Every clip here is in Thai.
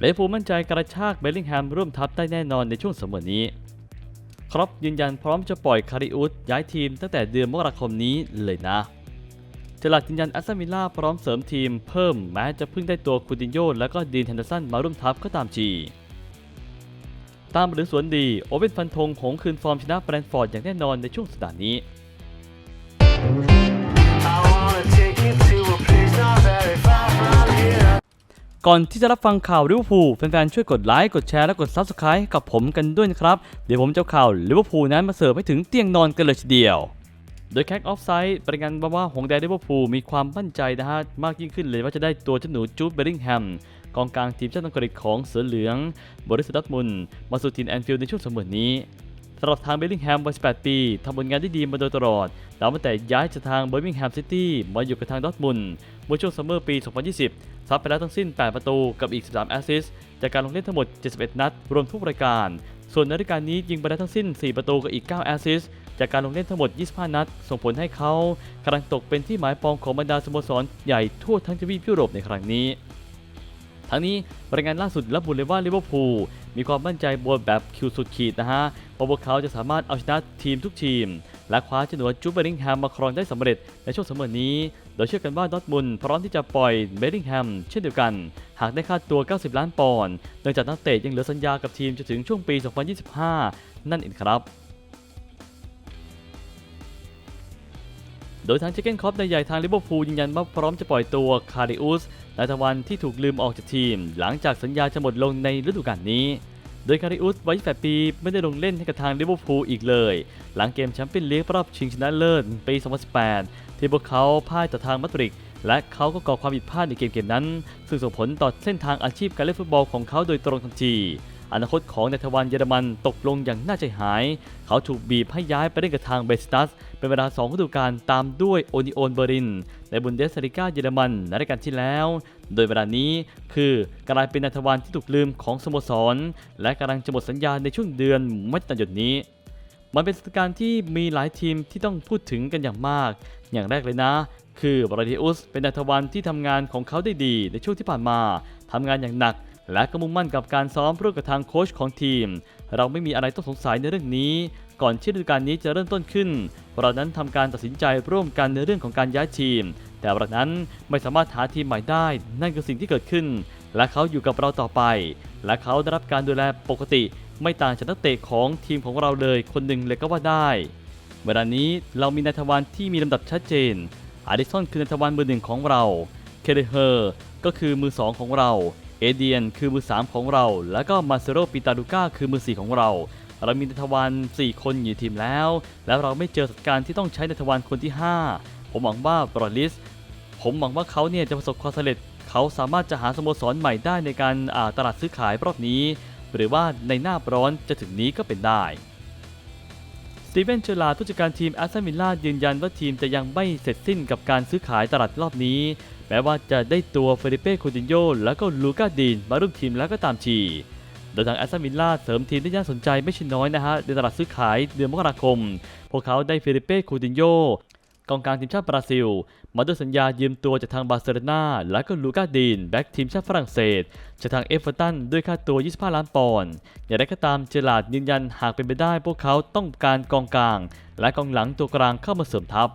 เลฟูมั่นใจกระชากเบลลิงแฮมร่วมทัพได้แน่นอนในช่วงสมอนี้ ครอปยืนยันพร้อมจะปล่อยคาริอุสย้ายทีมตั้งแต่เดือนมกราคมนี้เลยนะจลัดยืนยันแอสตันวิลล่าพร้อมเสริมทีมเพิ่มแม้จะเพิ่งได้ตัวคูตินโยและก็ดีนแฮนเดอร์สันมาร่วมทัพก็ตามทีตามหรือสวนดี โอเว่นฟันธงหงคืนฟอร์มชนะแบรนท์ฟอร์ดอย่างแน่นอนในช่วงสัปดาห์นี้ ก่อนที่จะรับฟังข่าวลิเวอร์พูลแฟนๆช่วยกดไลค์กดแชร์และกด Subscribe กับผมกันด้วยนะครับ เดี๋ยวผมจะข่าวลิเวอร์พูลนั้นมาเสิร์ฟให้ถึงเตียงนอนกันเลยทีเดียวโดยแคกออฟไซด์รายงานมาว่าหงแดงลิเวอร์พูลมีความมั่นใจนะฮะมากยิ่งขึ้นเลยว่าจะได้ตัวเจ้าหนูจูดเบลิงแฮมกองกลางทีมชาติอังกฤษของเสือเหลืองบริสดัตมุนมาสู่ทีมแอนฟิลด์ในช่วงสมอนี้สำหรับทางเบลลิงแฮมวัย18 ปีทำผลงานได้ดีมาโดยตลอดหลังตั้งแต่ย้ายจากทางเบอร์มิงแฮมซิตี้มาอยู่กับทางดอทมุนด์ เมื่อช่วงซัมเมอร์ปี 2020 ซัดไปแล้วทั้งสิ้น 8 ประตูกับอีก 13 แอสซิสต์จากการลงเล่นทั้งหมด 71 นัด รวมทุกรายการ ส่วนในรายการนี้ยิงไปได้ทั้งสิ้น 4 ประตูกับอีก 9 แอสซิสต์จากการลงเล่นทั้งหมด 25 นัด ส่งผลให้เขากำลังตกเป็นที่หมายปองของบรรดาสโมสรใหญ่ทั่วทั้งทวีปยุโรปในครั้งนี้ ทั้งนี้รายงานล่าสุดระบุเลยว่าลิเวอร์พูลมีความมั่นใจบนแบบคิวสุดขีดนะฮะว่าพวกเขาจะสามารถเอาชนะทีมทุกทีม และคว้าจ้าหนูจูเบริงแฮมมาครองได้สำเร็จในช่วงเสมอนี้ โดยเชื่อกันว่าดอทมุนพร้อมที่จะปล่อยเบลลิงแฮมเช่นเดียวกัน หากได้ค่าตัว 90 ล้านปอนด์เนื่องจากนักเตะยังเหลือสัญญากับทีมจนถึงช่วงปี 2025 นั่นเองครับโดยทางเจเกนคอปในใหญ่ทางลิเวอร์พูลยืนยันว่าพร้อมจะปล่อยตัวคาริอุสนายตะวันที่ถูกลืมออกจากทีม หลังจากสัญญาจะหมดลงในฤดูกาลนี้ โดยคาริอุสวัย28ปี ไม่ได้ลงเล่นให้กับทางลิเวอร์พูลอีกเลย หลังเกมแชมเปี้ยนลีกรอบชิงชนะเลิศปี 2018 ที่พวกเขาพ่ายต่อทางมาดริดและเขาก็ก่อความผิดพลาดในเกมเกมนั้น ซึ่งส่งผลต่อเส้นทางอาชีพการเล่นฟุตบอลของเขาโดยตรงทันที อนาคตของเนเธอร์วันเยอรมันตกลงอย่างน่าใจหาย เขาถูกบีบให้ย้ายไปเล่นกับทางเบสตัส เป็นเวลา2ฤดูกาลตามด้วยโอนิโอนเบอริน ในบุนเดสลิกาเยอรมันในรายการที่แล้ว โดยเวลานี้คือกลายเป็นนัทวันที่ถูกลืมของสโมสร และกำลังจะหมดสัญญาในช่วงเดือนมิถุนายนนี้มันเป็นสถานการณ์ที่มีหลายทีมที่ต้องพูดถึงกันอย่างมาก อย่างแรกเลยนะ คือบราดิอุสเป็นนัทวันที่ทำงานของเขาได้ดีในช่วงที่ผ่านมาทำงานอย่างหนัก และก็มุ่งมั่นกับการซ้อมร่วมกับทางโค้ชของทีม เราไม่มีอะไรต้องสงสัยในเรื่องนี้ ก่อนที่ฤดูกาลนี้จะเริ่มต้นขึ้น เรานั้นทำการตัดสินใจร่วมกันในเรื่องของการย้ายทีม แต่เรานั้นไม่สามารถหาทีมใหม่ได้ นั่นคือสิ่งที่เกิดขึ้น และเขาอยู่กับเราต่อไป และเขาได้รับการดูแลปกติ ไม่ต่างจากนักเตะของทีมของเราเลยคนหนึ่งเลยก็ว่าได้เวลานี้เรามีนายทวารที่มีลำดับชัดเจนอาริสันคือนายทวารมือหนึ่งของเรา เคเดเฮอร์ก็คือมือสองของเรา เอเดียนคือมือสามของเรา แล้วก็มาเซโรปิตาลูก้าคือมือสี่ของเรา เรามีนายทวาร4 คนอยู่ทีมแล้ว แล้วเราไม่เจอสถานการณ์ที่ต้องใช้นายทวารคนที่ 5 ผมหวังว่าบรอลิส ผมหวังว่าเขาเนี่ยจะประสบความสำเร็จ เขาสามารถจะหาสโมสรใหม่ได้ในการตลาดซื้อขายรอบนี้ หรือว่าในหน้าร้อนจะถึงนี้ก็เป็นได้ สตีเวนเชลาร์ดผู้จัดการทีมแอสตันวิลล่ายืนยันว่าทีมจะยังไม่เสร็จสิ้นกับการซื้อขายตลาดรอบนี้ แม้ว่าจะได้ตัวเฟริเป้คูตินโยแล้วก็ลูก้าดีนมาร่วมทีมแล้วก็ตามที โดยทางแอสตันวิลล่าเสริมทีมได้น่าสนใจไม่ใช่น้อยนะฮะในตลาดซื้อขายเดือนมกราคม พวกเขาได้เฟริเป้คูตินโย กองกลางทีมชาติบราซิล มาด้วยสัญญายืมตัวจากทางบาร์เซโลนาและก็ลูกาดีน แบ็กทีมชาติฝรั่งเศสจากทางเอฟเวอร์ตันด้วยค่าตัว 25 ล้านปอนด์อย่างไรก็ตามเจอราร์ดยืนยันหากเป็นไปได้พวกเขาต้องการกองกลาง และกองหลังตัวกลางเข้ามาเสริมทัพ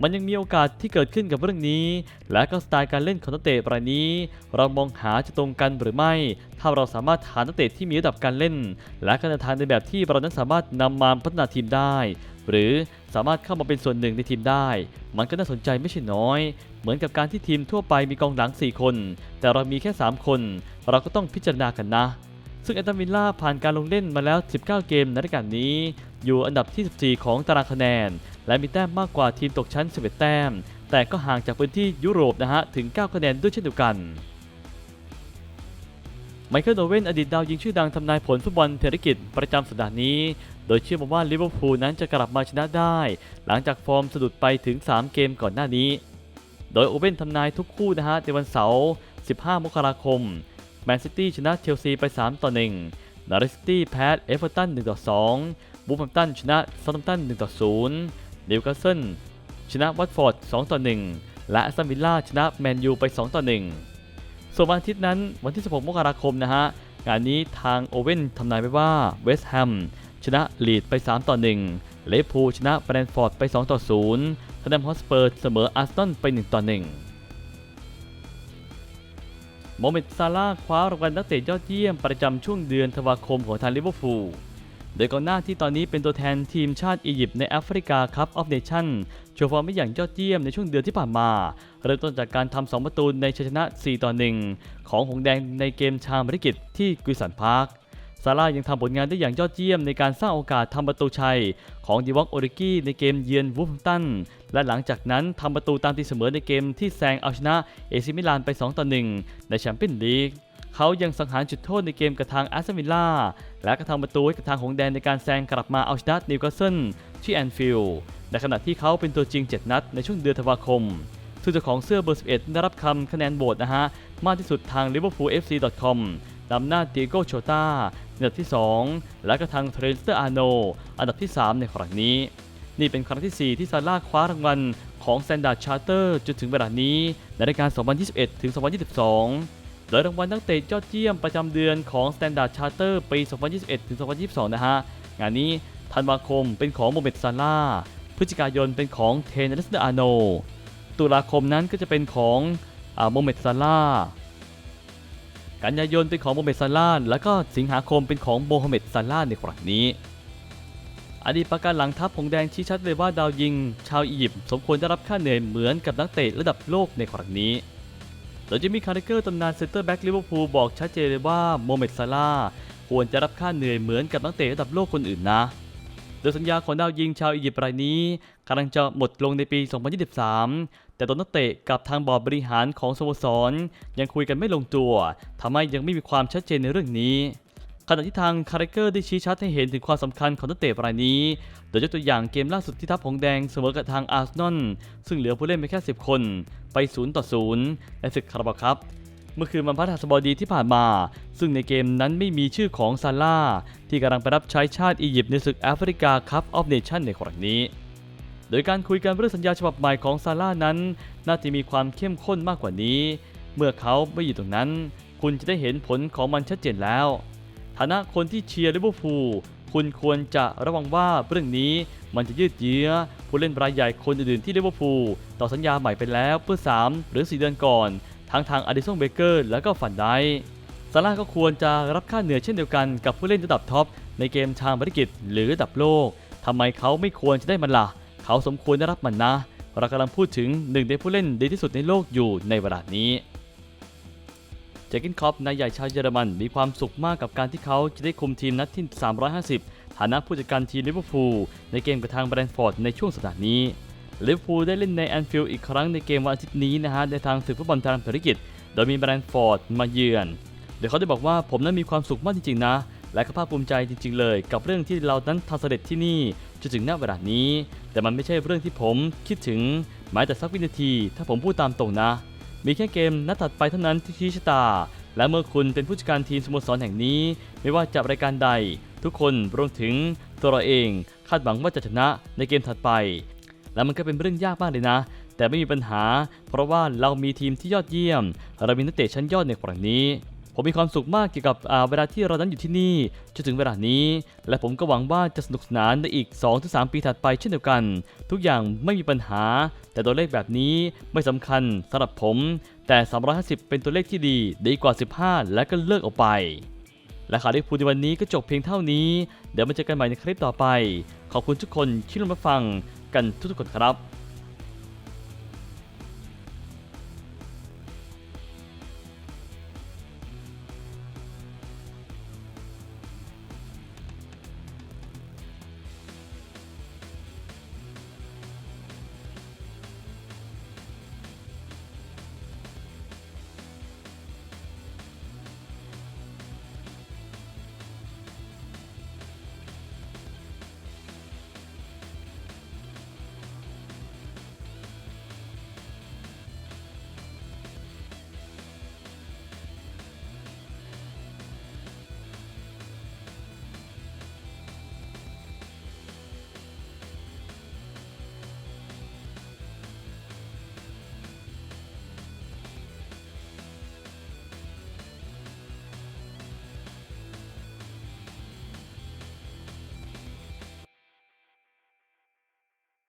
มันยังมีโอกาสที่เกิดขึ้นกับเรื่องนี้ และก็สไตล์การเล่นของนักเตะรายนี้ เรามองหาจะตรงกันหรือไม่ ถ้าเราสามารถหานักเตะที่มีระดับการเล่น และการเดินทางในแบบที่เรานั้นสามารถนำมาพัฒนาทีมได้ หรือสามารถเข้ามาเป็นส่วนหนึ่งในทีมได้ มันก็น่าสนใจไม่ใช่น้อย เหมือนกับการที่ทีมทั่วไปมีกองหลัง 4 คน แต่เรามีแค่ 3 คน เราก็ต้องพิจารณากันนะ ซึ่งแอนตาวิลล่าผ่านการลงเล่นมาแล้ว 19 เกมในรายการนี้ อยู่อันดับที่ 14 ของตารางคะแนน และมีแต้มมากกว่าทีมตกชั้น 11 แต้ม แต่ก็ห่างจากพื้นที่ยุโรปนะฮะถึง 9 คะแนนด้วยเช่นเดียวกัน ไมเคิลโอเวนอดีตดาวยิงชื่อดังทำนายผลฟุตบอลเทรกิจประจำสัปดาห์นี้ โดยเชื่อมว่าลิเวอร์พูลนั้นจะกลับมาชนะได้ หลังจากฟอร์มสะดุดไปถึง 3 เกมก่อนหน้านี้ โดยโอเว่นทำนายทุกคู่นะฮะในวันเสาร์ 15 มกราคม แมนซิตี้ชนะเชลซีไป 3 ต่อ 1นอริสตี้แพ้เอเวอร์ตัน 1 ต่อ 2 บูฟแฮมตันชนะซาร์ตัมตัน 1 ต่อ 0 นิวคาสเซิลชนะวัตฟอร์ด 2 ต่อ 1 และแอสตันวิลล่าชนะแมนยูไป 2 ต่อ 1 ส่วนวันอาทิตย์นั้นวันที่ 16 มกราคมนะฮะ งานนี้ทางโอเว่นทำนายไว้ว่าเวสต์แฮมชนะลีดไป 3 ต่อ 1 เลพูชนะแบรนท์ฟอร์ดไป 2 ต่อ0ทนแนมฮอสเปอร์เสมออาร์เซนอลไป 1 ต่อ 1โมเมดซาลาคว้ารางวัลนักเตะยอดเยี่ยมประจำช่วงเดือนธันวาคมของทางลิเวอร์พูล โดยกองหน้าที่ตอนนี้เป็นตัวแทนทีมชาติอียิปต์ในแอฟริกาคัพออฟเนชั่นโชว์ฟอร์มได้อย่างยอดเยี่ยมในช่วงเดือนที่ผ่านมา เริ่มต้นจากการทำ2ประตูในชัยชนะ 4 ต่อ 1 ของหงแดงในเกมชามริกิตที่กุยสันพาร์คซาร่ายังทำผลงานได้อย่างยอดเยี่ยมในการสร้างโอกาสทำประตูชัย ของดิวอกโอริกี้ในเกมเยือนวูฟตัน และหลังจากนั้นทำประตูตามตีเสมอในเกมที่แซงเอาชนะเอซิมิลานไป 2 ต่อ 1 ในแชมเปี้ยนลีก เขายังสังหารจุดโทษในเกมกับทางแอสตันวิลล่าและก็ทำประตูให้กับทางหงแดงในการแซงกลับมาเอาชนะนิวคาสเซิลที่แอนฟิลด์ในขณะที่เขาเป็นตัวจริง 7 นัดในช่วงเดือนธันวาคมซึ่งเจ้าของเสื้อเบอร์ 11 ได้รับคำคะแนนโหวตนะฮะ มากที่สุดทาง liverpoolfc.com นำหน้าเตียโกโชตาอันดับที่ 2 และก็ทางเทรนสเตอร์อาโน อันดับที่ 3 ในครั้งนี้ นี่เป็นครั้งทีสี่4 ที่ซาร่าคว้ารางวัลของ Standard Charter จนถึงเวลานี้ในรายการ 2021 ถึง 2022 โดยรางวัลนักเตะยอดเยี่ยมประจำเดือนของ Standard Charter ปี 2021ถึง2022 นะฮะ งานนี้ธันวาคมเป็นของโมเมดซาร่าพฤศจิกายนเป็นของเทนนิสเดอร์อาโน ตุลาคมนั้นก็จะเป็นของโมเมดซาร่ากันยายนเป็นของโมเมดซาร่าแล้วก็สิงหาคมเป็นของโมฮัมเหม็ดซาร่าในครั้งนี้ อดีตประการหลังทัพผงแดงชี้ชัดเลยว่าดาวยิง ชาวอียิปต์สมควรได้รับค่าเหนื่อยเหมือนกับนักเตะระดับโลกในครั้งนี้ โดยจะมีคาร์เกอร์ตำนานเซนเตอร์แบ็กลิเวอร์พูลบอกชัดเจนเลยว่าโมเมดซาร่าควรจะรับค่าเหนื่อยเหมือนกับนักเตะระดับโลกคนอื่นนะ โดยสัญญาของดาวยิงชาวอียิปต์รายนี้กำลังจะหมดลงในปี 2023 แต่ตัวนักเตะกับทางบอร์ดบริหารของสโมสร ยังคุยกันไม่ลงตัวทำให้ยังไม่มีความชัดเจนในเรื่องนี้ ขณะที่ทางคาร์เกอร์ได้ชี้ชัดให้เห็นถึงความสำคัญของนักเตะรายนี้ โดยยกตัวอย่างเกมล่าสุดที่ทัพหงแดงเสมอกับทางอาร์เซนอลซึ่งเหลือผู้เล่นไปแค่ 10 คน ไป 0 ต่อ 0 ในศึกคาราบาครับ เมื่อคืนวันพฤหัสบดีที่ผ่านมา ซึ่งในเกมนั้นไม่มีชื่อของซาร่าที่กำลังไปรับใช้ชาติอียิปต์ในศึกแอฟริกาคัพออฟเนชั่นในครั้งนี้ โดยการคุยกันเรื่องสัญญาฉบับใหม่ของซาร่านั้น น่าจะมีความเข้มข้นมากกว่านี้ เมื่อเขาไม่อยู่ตรงนั้น คุณจะได้เห็นผลของมันชัดเจนแล้ว ฐานะคนที่เชียร์ลิเวอร์พูลคุณควรจะระวังว่าเรื่องนี้มันจะยืดเยื้อผู้เล่นรายใหญ่คนอื่นๆที่ลิเวอร์พูลต่อสัญญาใหม่ไปแล้วเพื่อ 3 หรือ 4 เดือนก่อน ทั้งทางอดิสันเบเกอร์และก็ฟันไดค์ซาร่าก็ควรจะรับค่าเหนื่อยเช่นเดียวกันกับผู้เล่นระดับท็อปในเกมทางบริกิตหรือระดับโลกทำไมเขาไม่ควรจะได้มันล่ะ เขาสมควรได้รับมันนะ เรากำลังพูดถึงหนึ่งในผู้เล่นดีที่สุดในโลกอยู่ในเวลานี้ เจอร์กินคอปนายใหญ่ชาวเยอรมันมีความสุขมากกับการที่เขาจะได้คุมทีมนัดที่ 350 ฐานะผู้จัดการทีมลิเวอร์พูลในเกมกับทางแบรนท์ฟอร์ดในช่วงสัปดาห์นี้ลิเวอร์พูลได้เล่นในแอนฟิลด์อีกครั้งในเกมวันอาทิตย์นี้นะฮะในทางศึกฟุตบอลทางภารกิจ โดยมีแบรนท์ฟอร์ดมาเยือนโดยเขาได้บอกว่าผมนั้นมีความสุขมากจริงๆนะ และก็ภาคภูมิใจจริง ๆ เลย กับเรื่องที่เรานั้นทำสำเร็จที่นี่จนถึงณเวลานี้ แต่มันไม่ใช่เรื่องที่ผมคิดถึงแม้แต่สักวินาที ถ้าผมพูดตามตรงนะ มีแค่เกมนัดถัดไปเท่านั้นที่ชี้ชะตา และเมื่อคุณเป็นผู้จัดการทีมสโมสรแห่งนี้ ไม่ว่าจะรายการใด ทุกคนรวมถึงตัวเราเองคาดหวังว่าจะชนะในเกมถัดไป และมันก็เป็นเรื่องยากมากเลยนะ แต่ไม่มีปัญหา เพราะว่าเรามีทีมที่ยอดเยี่ยม เรามีนักเตะชั้นยอดในครั้งนี้ ผมมีความสุขมากเกี่ยวกับเวลาที่เรานั้นอยู่ที่นี่จนถึงเวลานี้ และผมก็หวังว่าจะสนุกสนานในอีก 2-3 ปีถัดไปเช่นเดียวกัน ทุกอย่างไม่มีปัญหา แต่ตัวเลขแบบนี้ไม่สำคัญสำหรับผม แต่ 350 เป็นตัวเลขที่ดีดีกว่า 15 และก็เลิกออกไป และข่าวที่พูดในวันนี้ก็จบเพียงเท่านี้ เดี๋ยวมาเจอกันใหม่ในคลิปต่อไป ขอบคุณทุกคนที่ร่วมรับฟังกันทุกๆคนครับ